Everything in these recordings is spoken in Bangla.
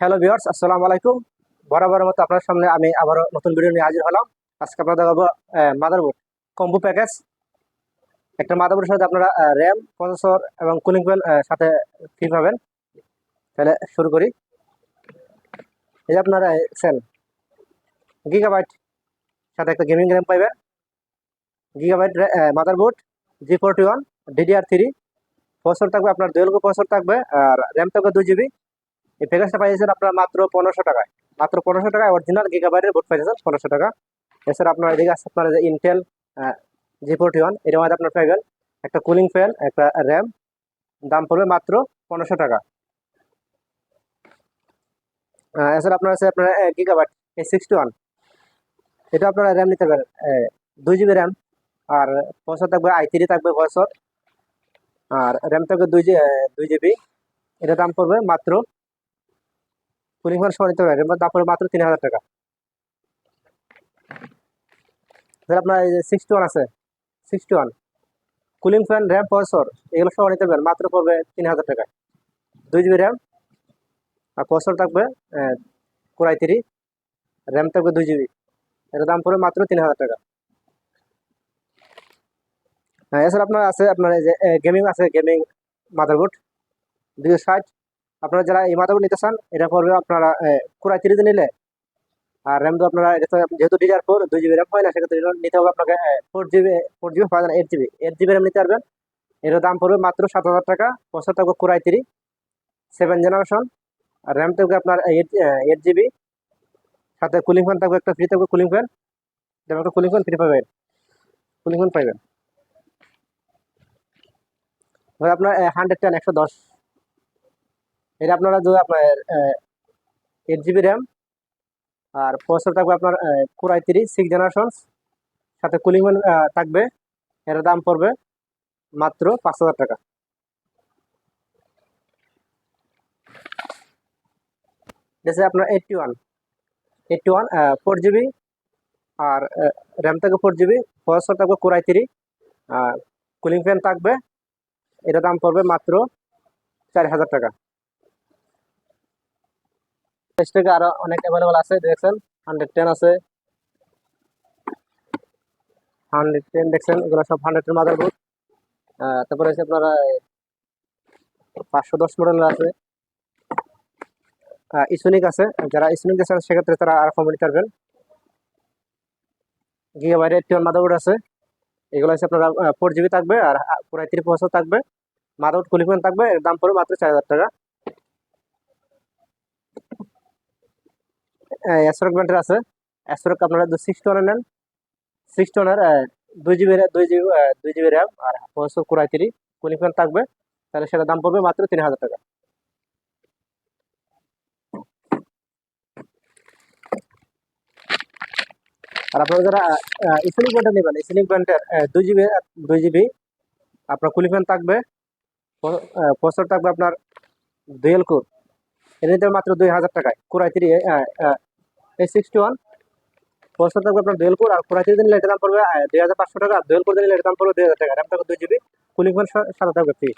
হ্যালো ভিউয়ার্স আসসালামু আলাইকুম। বরাবরের মতো আপনার সামনে আমি আবারও নতুন ভিডিও নিয়ে হাজির হলাম। আজকে আপনারা দেখাবো মাদারবোর্ড কম্বো প্যাকেজ একটা মাদারবোর্ডের সাথে আপনারা র্যাম প্রসেসর এবং কুলিং ফ্যান সাথে ফ্রি পাবেন। তাহলে শুরু করি। এই যে আপনারা সেন গিগাবাইট সাথে একটা গেমিং র্যাম পাইবেন। Gigabyte motherboard G forty one DDR three processor থাকবে আপনার দুয়েল প্রসেসর থাকবে, আর র্যাম থাকবে দুই জিবি এই প্যাকেজটা পাইয়েছেন আপনার মাত্র পনেরোশো টাকায়। মাত্র পনেরোশো টাকায় অরিজিনাল গিগাবাইটের বোর্ড পাইয়েছেন পনেরোশো টাকা। এছাড়া আপনার এদিকে আছে আপনার যে ইন্টেল জি ফোরটি ওয়ানের মধ্যে আপনার পাইবেন একটা কুলিং ফ্যান একটা র্যাম দাম পড়বে মাত্র পনেরোশো টাকা। এছাড়া আপনার আছে আপনার গিগাবাইট এই সিক্সটি ওয়ান এটা আপনারা র্যাম নিতে পারেন দুই জিবি র্যাম আর বছর থাকবে আই থ্রি থাকবে বছর আর র্যাম থাকবে দুই দুই জিবি এটা দাম পড়বে মাত্র কুলিং ফ্যান সহ নিতে পারেন পড়বে মাত্র তিন হাজার টাকা। আপনার সিক্সটি ওয়ান আছে sixty one cooling fan RAM processor এগুলো সহ নিতে পারেন, মাত্র পড়বে তিন হাজার টাকায়। দুই জিবি র্যাম আর প্রসেসর থাকবে কোরাই থ্রি র্যাম থাকবে দুই জিবি এটার দাম পড়বে মাত্র তিন হাজার টাকা। হ্যাঁ এছাড়া আপনার আছে, আপনার যে গেমিং আছে গেমিং মাদারবোর্ড দুইশো ষাট। আপনারা যারা এই মাদারবোর্ড নিতে চান, এটা পড়বে আপনারা কোরাই থ্রিতে নিলে। আর র্যাম তো আপনারা যেহেতু ডিজার ফোর দুই জিবি র্যাম হয় না, সেক্ষেত্রে নিতে হবে আপনাকে four GB four GB five eight GB eight GB RAM নিতে পারবেন। এটার দাম পড়বে মাত্র সাত হাজার টাকা বছর থাকবে core i three seven generation R RAM থাকবে আপনার এইট এইট জিবি সাথে কুলিং ফ্যান থাকবে, একটা ফ্রি থাকবে কুলিং ফ্যান যেমন একটা কুলিং ফ্যান ফ্রি পাবেন। কুলিং ফ্যান পাইবেন। আপনার হান্ড্রেড টেন একশো দশ। এটা আপনারা যদি আপনার এইট জিবি র্যাম আর প্রসেসর থাকবে আপনার Core i three six generations সাথে কুলিং ফ্যান থাকবে। এর দাম পড়বে মাত্র পাঁচ হাজার টাকা। এটা আপনার eighty one eighty one four GB আর র্যাম থাকবে ফোর জিবি প্রসেসর থাকবে থ্রি আর কুলিং ফ্যান থাকবে। এটা দাম পড়বে মাত্র চার হাজার টাকা। এস থেকে আরও অনেক অ্যাভেলেবল আছে, দেখছেন? হান্ড্রেড টেন আছে। হান্ড্রেড টেন দেখছেন? এগুলো সব হান্ড্রেড টেন মাদারবোর্ড তারপরে আপনারা পাঁচশো দশ মডেলের আছে। ইসোনিক আছে। যারা ইসোনিক দেখছেন সেক্ষেত্রে তারা আর কম নিতে গিয়ে বাইরে মাদারবোর্ড আছে। এগুলো হচ্ছে আপনারা ফোর জিবি থাকবে আর পুরাই বছর থাকবে। মাদারবোর্ড কুলিফোন থাকবে। দাম পড়বে মাত্র চার হাজার টাকা। অ্যাসরক ব্র্যান্ডের আছে। অ্যাসরক আপনারা সিক্স টোনের নেন সিক্স টোনের দুই জিবি দুই জিবি দুই জিবি র্যাম আর বছর কুড়াই থ্রি কুলিফোন থাকবে। তাহলে সেটা দাম পড়বে মাত্র তিন হাজার টাকা। আর আপনারা যারা ইসিলিং ব্র্যান্ডের নেবেন ইসিলিং ব্র্যান্ডের দুই জিবি দুই জিবি আপনার কুলি ফ্যান থাকবে। প্রসেসর থাকবে আপনার ডুয়েল কোর এটা নিতে মাত্র দুই হাজার টাকায়। কোরাই থ্রি এই সিক্সটি ওয়ান প্রসেসর থাকবে আপনার আর থ্রি নিলে এটার দাম পড়বে দুই হাজার পাঁচশো টাকা। আর নিলে এটার দাম পড়বে কুলিং ফ্যান সাথে থাকবে ফ্রি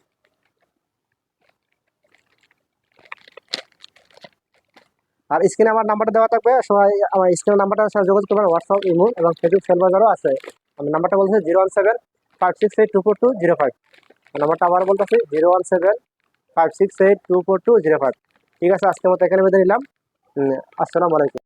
আর স্ক্রিনে আমার নাম্বারটা দেওয়া থাকবে, সবাই আমার স্ক্রিনের নাম্বারটার সাথে যোগাযোগ করবেন হোয়াটসঅ্যাপ ইমো এবং ফেসবুক সেল বাজারও আছে। আমি নাম্বারটা বলছি zero one seven five six eight two four two zero five নাম্বারটা আবার বলতেছি zero one seven five six eight two four two zero five ঠিক আছে, আজকের মতো এখানে বেঁধে নিলাম। আসসালামু আলাইকুম।